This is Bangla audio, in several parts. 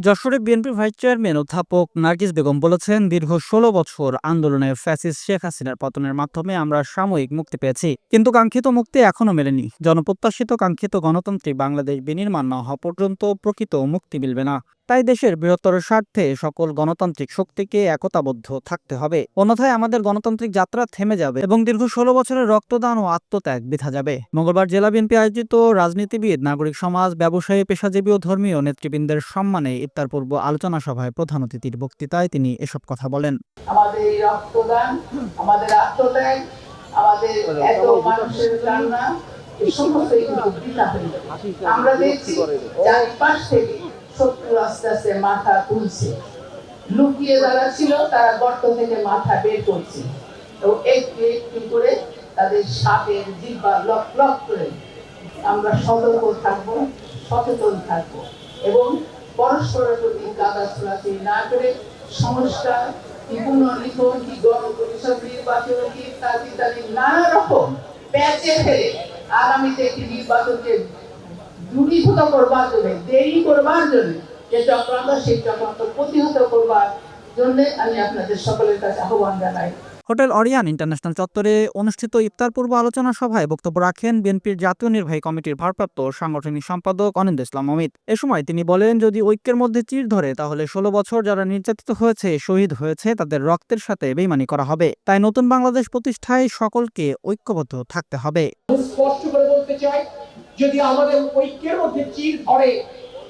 যশোরে বিএনপি ভাইস চেয়ারম্যান অধ্যাপক নার্গিস বেগম বলেছেন, দীর্ঘ ষোলো বছর আন্দোলনে ফ্যাসিস শেখ হাসিনার পতনের মাধ্যমে আমরা সাময়িক মুক্তি পেয়েছি। কিন্তু কাঙ্ক্ষিত মুক্তি এখনও মেলেনি। জনপ্রত্যাশিত কাঙ্ক্ষিত গণতান্ত্রিক বাংলাদেশ বিনির্মাণ না হওয়া পর্যন্ত প্রকৃত মুক্তি মিলবে না। তাই দেশের বৃহত্তর স্বার্থে সকল গণতান্ত্রিক শক্তিকে একতাবদ্ধ থাকতে হবে। অন্যথায় আমাদের গণতান্ত্রিক যাত্রা থেমে যাবে এবং দীর্ঘ ষোলো বছরের রক্তদান ও আত্মত্যাগ বিধা যাবে। মঙ্গলবার জেলা বিএনপি আয়োজিত রাজনীতিবিদ, নাগরিক সমাজ, ব্যবসায়ী, পেশাজীবী ও ধর্মীয় নেতৃবৃন্দের সম্মানে ইফতার পূর্ব আলোচনা সভায় প্রধান অতিথির বক্তৃতায় তিনি এসব কথা বলেন। আমাদের আমাদের আত্মত্যাগ এত মানুষের। আমরা দেখছি চারপাশ থেকে শত্রু আস্তে আস্তে মাথা তুলছে। লুকিয়ে যারা ছিল, তারা গর্ত থেকে মাথা বের করছে। এবং একটু একটু করে তাদের সাপের জিব্বা লক লক করে আমরা সতর্ক থাকব, সচেতন থাকব এবং পরস্পরের প্রতি গাদা ছোড়াছুড়ি না করে সংস্কার কি পুনর্লিখন, কি গণপরিষদ নির্বাচন, কি ইত্যাদি ইত্যাদি নানা রকম প্যাচে ফেলে আগামীতে একটি নির্বাচনকে দূরীভূত করবার জন্য দেরি করবার জন্য যে চক্রান্ত সেই চক্রান্ত প্রতিহত করবার জন্য আমি আপনাদের সকলের কাছে আহ্বান জানাই। হোটেল অরিয়ান ইন্টারন্যাশনাল চত্বরে অনুষ্ঠিত ইফতার পূর্ব আলোচনা সভায় বক্তব্য রাখেন বিএনপির জাতীয় নির্বাহী কমিটির ভারপ্রাপ্ত সাংগঠনিক সম্পাদক অনিন্দ ইসলাম অমিত। এ সময় তিনি বলেন যদি ঐক্যের মধ্যে চির ধরে তাহলে ষোলো বছর যারা নির্যাতিত হয়েছে শহীদ হয়েছে তাদের রক্তের সাথে বেইমানি করা হবে। তাই নতুন বাংলাদেশ প্রতিষ্ঠায় সকলকে ঐক্যবদ্ধ থাকতে হবে। স্পষ্ট করে বলতে চাই যদি আমাদের ঐক্যের মধ্যে চির ধরে,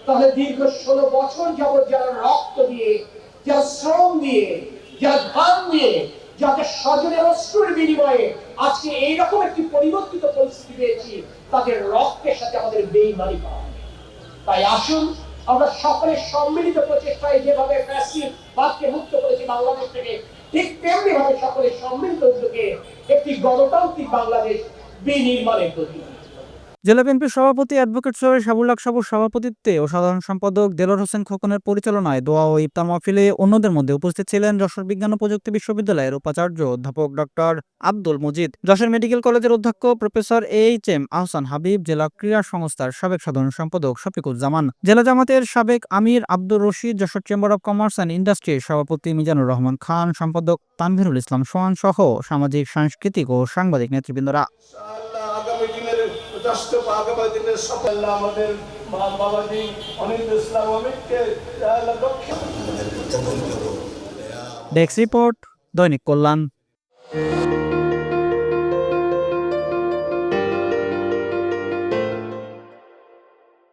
তাহলে দীর্ঘ ষোলো বছর যাবৎ যারা রক্ত দিয়ে, যারা শ্রম দিয়ে, যারা ধান দিয়ে, যাদের স্বজনের অশ্রুর বিনিময়ে আজকে এইরকম একটি পরিবর্তিত পরিস্থিতি পেয়েছি, তাদের রক্তের সাথে আমাদের বেইমানি করা তাই আসুন, আমরা সকলের সম্মিলিত প্রচেষ্টায় যেভাবে বাদকে মুক্ত করেছি বাংলাদেশ থেকে, ঠিক তেমনি ভাবে সকলের সম্মিলিত উদ্যোগে একটি গণতান্ত্রিক বাংলাদেশ বিনির্মাণের প্রতি জেলা বিএনপির সভাপতি অ্যাডভোকেট সৈয়দ সাবুল্লাহ সাবুর সভাপতিত্বে ও সাধারণ সম্পাদক দেলোর হোসেন খোকনের পরিচালনায় দোয়া ও ইফতার মাহফিলে অন্যদের মধ্যে উপস্থিত ছিলেন যশোর বিজ্ঞান ও প্রযুক্তি বিশ্ববিদ্যালয়ের উপাচার্য অধ্যাপক doctor Abdul Majid. Jessore medical college অধ্যক্ষ professor H M Ahsan Habib, জেলা ক্রীড়া সংস্থার সাবেক সাধারণ সম্পাদক শফিকুজ্জামান, জেলা জামাতের সাবেক আমির Abdur Rashid, Jessore chamber of commerce and ইন্ডাস্ট্রির সভাপতি মিজানুর রহমান খান, সম্পাদক তানভীরুল ইসলাম সোহান সহ সামাজিক, সাংস্কৃতিক ও সাংবাদিক নেতৃবৃন্দরা। রাষ্ট্র আগামী ডেস্ক রিপোর্ট দৈনিক কল্যাণ।